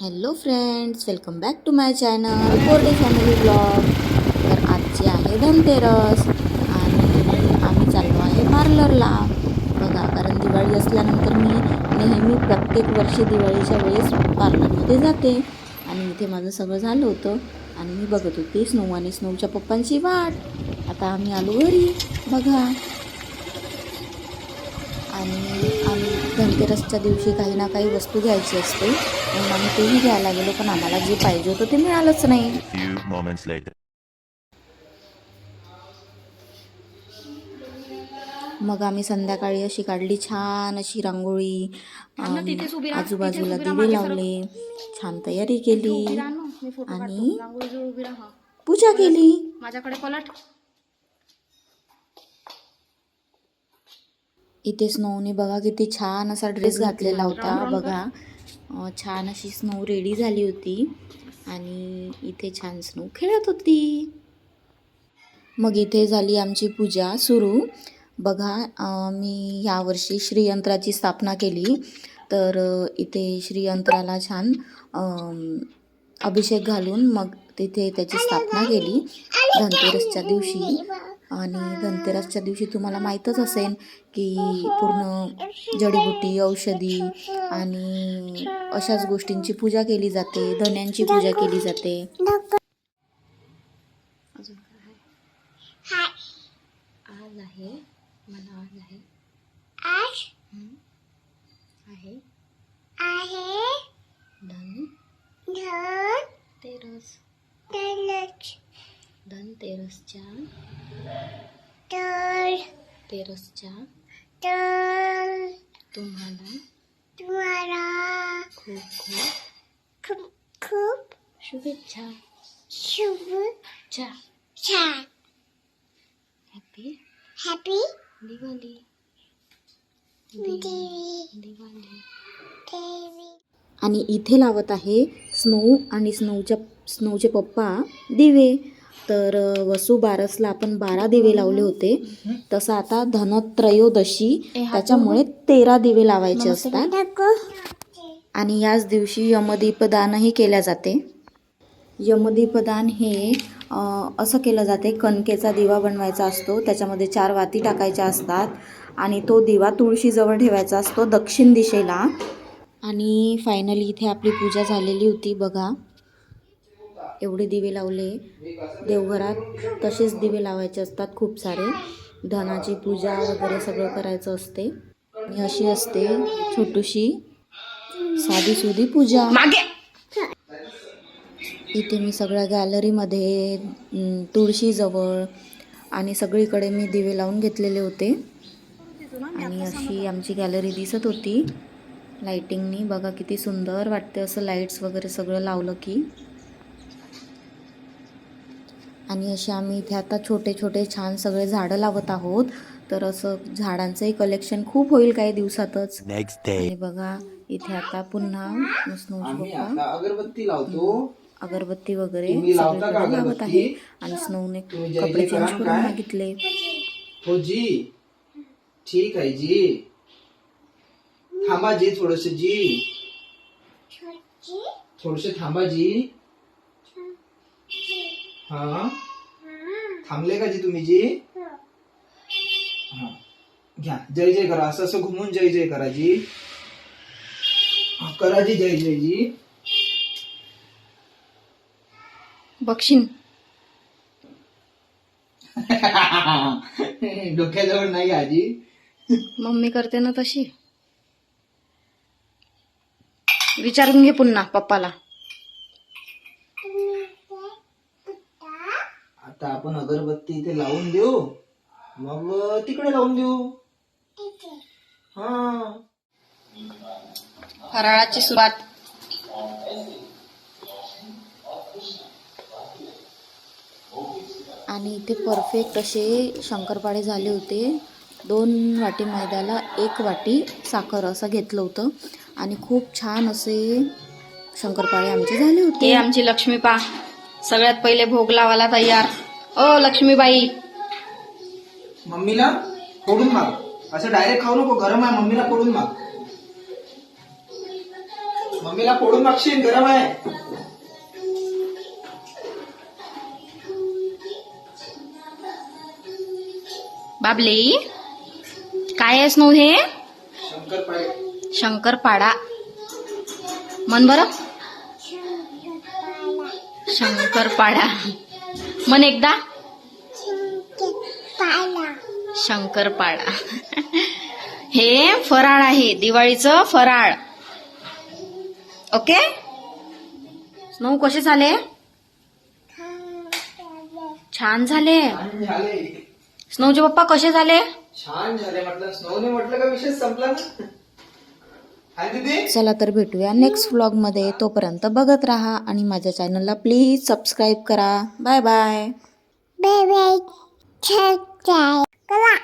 Hello friends welcome back to my channel Korde family blog. तर आजची आहे धनतेरस आणि आम्ही चाललो आहे पार्लरला. बघा कारण दिवाळी असल्यानंतर मी नेहमी प्रत्येक वर्षी दिवाळीच्या वेळेस पार्लरमध्ये जाते आणि इथे माझं सगळं झालं होतं आणि मी बघत होते स्नो आणि स्नोच्या पप्पांची वाट. आता आम्ही आलो घरी. बघा. आणि आम्ही धनतेरसच्या दिवशी काही ना काही वस्तू घ्यायची असते. म्हणून आम्ही तेही घ्यायला गेलो पण आम्हाला जे पाहिजे होतं ते मिळालंच नाही. Few moments later. मग आम्ही संध्याकाळी अशी काढली छान अशी रांगोळी. आजूबाजूला दिवे लावले छान तयारी केली. आणि पूजा केली. माझ्याकडे पलट. इथे स्नोने बघा किती छान असा ड्रेस घातलेला होता. बघा. छान अशी स्नो रेडी झाली होती. आणि इथे छान स्नो खेळत होती. मग इथे झाली आमची पूजा सुरू. बघा मी यावर्षी श्रीयंत्राची स्थापना केली. तर इथे श्रीयंत्राला छान अभिषेक घालून मग तिथे त्याची स्थापना केली. धनतेरसच्या दिवशी. आणि धनतेरसच्या दिवशी तुम्हाला माहीतच असेल की पूर्ण जडीबुटी औषधी आणि अशाच गोष्टींची पूजा केली जाते धन्यांची पूजा केली जाते. आहे? आज आहे मला आज आहे. हं? आहे. धन? तेरस. धन तेरसच्या तुम्हाला खूप खूप शुभेच्छा हॅपी दिवाळी Baby. आणि इथे लावत आहे स्नो आणि स्नोच्या स्नोचे पप्पा दिवे. तर वसू बारसला आपण बारा दिवे लावले होते. तसं आता धनत्रयोदशी त्याच्यामुळे तेरा दिवे लावायचे असतात. आणि याच दिवशी यमदीपदानही केल्या जाते. यमदीपदान हे असं केलं जाते कणकेचा दिवा बनवायचा असतो त्याच्यामध्ये चार वाती टाकायच्या असतात आणि तो दिवा तुळशीजवळ ठेवायचा असतो दक्षिण दिशेला. आणि फायनली इथे आपली पूजा झालेली होती बघा. एवढे दिवे लावले. देवघरात तसेच दिवे लावायचे असतात खूप सारे. धनाची पूजा वगैरे सगळं करायचं असते. आणि अशी असते छोटीशी साधी सुधी पूजा इथे मी सगळ्या गॅलरीमध्ये तुळशीजवळ आणि सगळीकडे मी दिवे लावून घेतलेले होते. आणि अशी आमची गॅलरी दिसत होती. लाइटिंगनी बघा किती सुंदर वाटते असं लाईट्स वगैरे सगळं लावलं की. आणि असे आम्ही इथे आता छोटे छोटे छान सगळे झाडं लावत आहोत. तर असं झाडांचंही कलेक्शन खूप होईल काही दिवसातच. Next day. आणि बघा इथे आता पुन्हा अगरबत्ती लावतो. अगरबत्ती वगैरे लावता सगळीकडे? आहे. आणि स्नोने कपडे चेंज करा करून? मागितले. हो जी ठीक आहे जी. थांबा जी थोडस जी. थोडस थांबा जी. हा। थांबले का जी तुम्ही जी? हा। घ्या. जय जय करा. असं असं घुमून जय जय करा जी. हा, करा जी जय जय जी. बक्षीन. डोक्याजवळ नाही आजी. मम्मी करते ना तशी. विचारून घे पुन्हा पप्पाला. आता आपण अगरबत्ती इथे लावून देऊ. मग तिकडे लावून देऊ. हा. फराळाची सुरुवात. आणि इथे परफेक्ट असे शंकरपाळे झाले होते. दोन वाटी मैद्याला एक वाटी साखर असं घेतलं होतं. आणि खूप छान असे शंकरपाळे आमचे झाले हे होते आमची लक्ष्मी पा सगळ्यात पहिले भोग लावायला तयार. ओ लक्ष्मीबाई. मम्मीला फोडून माग. असं डायरेक्ट खाऊ नको गरम आहे मम्मीला फोडून माग. मम्मीला फोडून मागशील गरम आहे. बाबले काय आहे स्नो हे? शंकर शंकरपाडा. मन बर. शंकरपाडा. मन एकदा. पाला शंकरपाडा हे फराळ आहे दिवाळीचं फराळ. ओके? स्नो कसे झाले? छान झाले. स्नोचे पप्पा कसे झाले? छान झाले म्हटलं. स्नोने म्हटलं का विषय संपला ना? चला तर भेटूया नेक्स्ट व्लॉगमध्ये तोपर्यंत बघत राहा आणि माझ्या चॅनलला प्लीज सबस्क्राईब करा. बाय बाय बेबी छट जाय कला